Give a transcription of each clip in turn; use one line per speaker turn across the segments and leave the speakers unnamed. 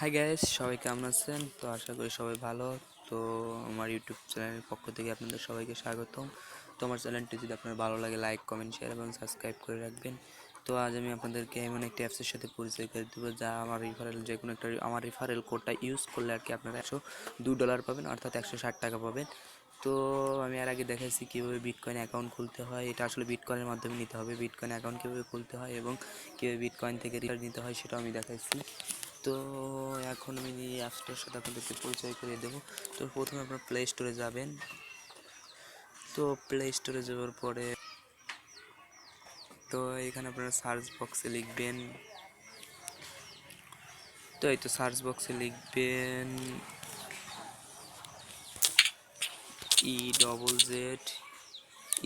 High gas সবাই কেমন আছেন? তো আশা করি সবাই ভালো। তো আমার ইউটিউব চ্যানেলের পক্ষ থেকে আপনাদের সবাইকে স্বাগতম। তো আমার চ্যানেলটি যদি আপনার ভালো লাগে লাইক কমেন্ট শেয়ার এবং সাবস্ক্রাইব করে রাখবেন। তো আজ আমি আপনাদেরকে এমন একটি অ্যাপসের সাথে পরিচয় করে দেবো যা আমার রিফারেল যে কোনো একটা আমার রিফারেল কোডটা ইউজ করলে আর কি আপনারা একশো দু ডলার পাবেন, অর্থাৎ একশো ষাট টাকা পাবেন। তো আমি আর আগে দেখাচ্ছি কীভাবে বিটকয়েন অ্যাকাউন্ট খুলতে হয়। এটা আসলে বিটকয়েনের মাধ্যমে নিতে হবে। বিটকয়েন অ্যাকাউন্ট কীভাবে খুলতে হয় এবং কীভাবে বিটকয়েন থেকে রিচার্জ নিতে হয় সেটাও আমি দেখাচ্ছি তো এখন আমি এই সাথে আপনাদেরকে পরিচয় করিয়ে দেবো। তো প্রথমে আপনার প্লে স্টোরে যাবেন। তো প্লে স্টোরে যাওয়ার পরে তো এখানে আপনারা সার্চ বক্সে লিখবেন। তো এই তো সার্চ বক্সে লিখবেন E double Z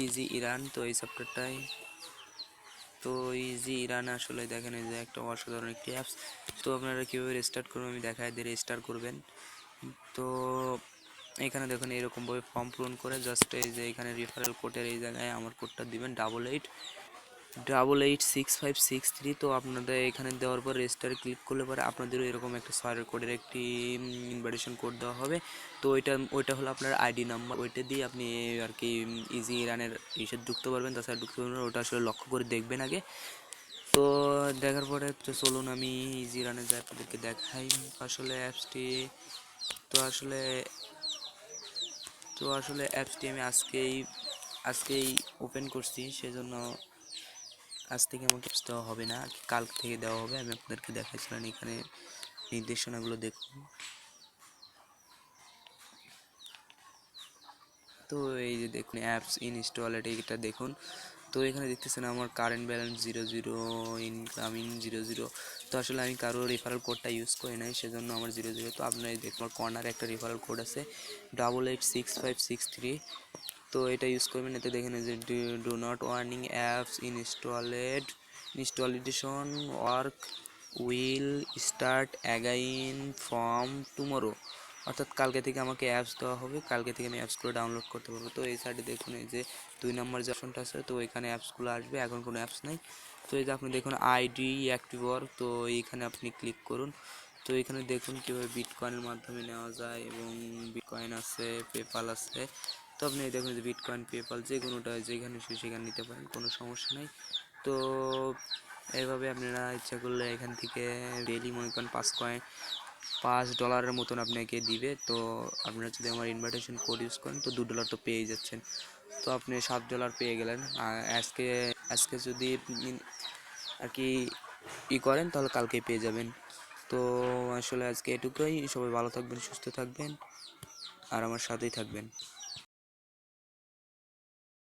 easy earn তো এই সফটওয়্যারটাই তো ইজি ইরান আসলে দেখেন এই যে একটা অসাধারণ একটি অ্যাপস তো আপনারা কীভাবে রেস্টার্ট করবেন আমি দেখাই, দিয়ে রেজিস্টার করবেন। তো এখানে দেখুন এরকমভাবে ফর্ম পূরণ করে জাস্ট এই যে এখানে রেফারেল কোডের এই জায়গায় আমার কোডটা দিবেন double eight double eight six five six three তো আপনাদের এখানে দেওয়ার পর রেজিস্টারে ক্লিক করলে পরে আপনাদেরও এরকম একটা ছয়ের কোডের একটি ইনভাইটেশন কোড দেওয়া হবে। তো ওইটা ওইটা হলো আপনার আইডি নাম্বার ওইটা দিয়ে আপনি আর কি ইজি রানের ইসে ঢুকতে পারবেন। তাছাড়া ঢুকতে পারবেন ওটা আসলে লক্ষ্য করে দেখবেন আগে। তো দেখার পরে তো চলুন আমি ইজি রানে যাই, আপনাদেরকে দেখাই। আসলে অ্যাপসটি তো আসলে তো আসলে অ্যাপসটি আমি আজকেই আজকেই ওপেন করছি, সেজন্য আজ থেকে আমাকে দেওয়া হবে না কাল থেকে দেওয়া হবে, আমি আপনাদেরকে দেখাচ্ছিলাম এখানে নির্দেশনাগুলো দেখুন। তো এই যে দেখুন অ্যাপস ইনস্টল এটা দেখুন। তো এখানে দেখতেছেন আমার current balance zero zero incoming zero zero তো আসলে আমি কারও রেফারেল কোডটা ইউজ করি নাই, সেজন্য আমার জিরো জিরো তো আপনার দেখুন কর্নারে একটা রেফারেল কোড আছে double eight six five six three তো এটা ইউজ করবেন। এতে দেখেন যে do not warning apps installed installation work will start again from tomorrow অর্থাৎ কালকে থেকে আমাকে অ্যাপস দেওয়া হবে, কালকে থেকে আমি অ্যাপসগুলো ডাউনলোড করতে পারব। তো এই সাইডে দেখুন এই যে দুই নম্বর যে অপশনটা আছে, তো এখানে অ্যাপসগুলো আসবে, এখন কোনো অ্যাপস নাই। তো এই যে আপনি দেখুন আইডি অ্যাক্টিভ ওয়ার্ক তো এইখানে আপনি ক্লিক করুন। তো এখানে দেখুন কীভাবে বিটকয়েনের মাধ্যমে নেওয়া যায় এবং বিটকয়েন আছে পেপাল আছে। তো আপনি দেখুন যে বিটকয়েন পেপাল যে কোনোটা যেখানে সে সেখানে নিতে পারেন, কোনো সমস্যা নেই। তো এইভাবে আপনারা ইচ্ছা করলে এখান থেকে ডেলি মনে করেন পাঁচ কয়েন, পাঁচ ডলারের মতন আপনাকে দিবে। তো আপনারা যদি আমার ইনভাইটেশন কোড ইউজ করেন, তো দু ডলার তো পেয়ে যাচ্ছেন। তো আপনি সাত ডলার পেয়ে গেলেন। আজকে আজকে যদি আর কি ই করেন, তাহলে কালকে পেয়ে যাবেন। তো আসলে আজকে এটুকুই। সবাই ভালো থাকবেন, সুস্থ থাকবেন। আর আমার সাথেই থাকবেন।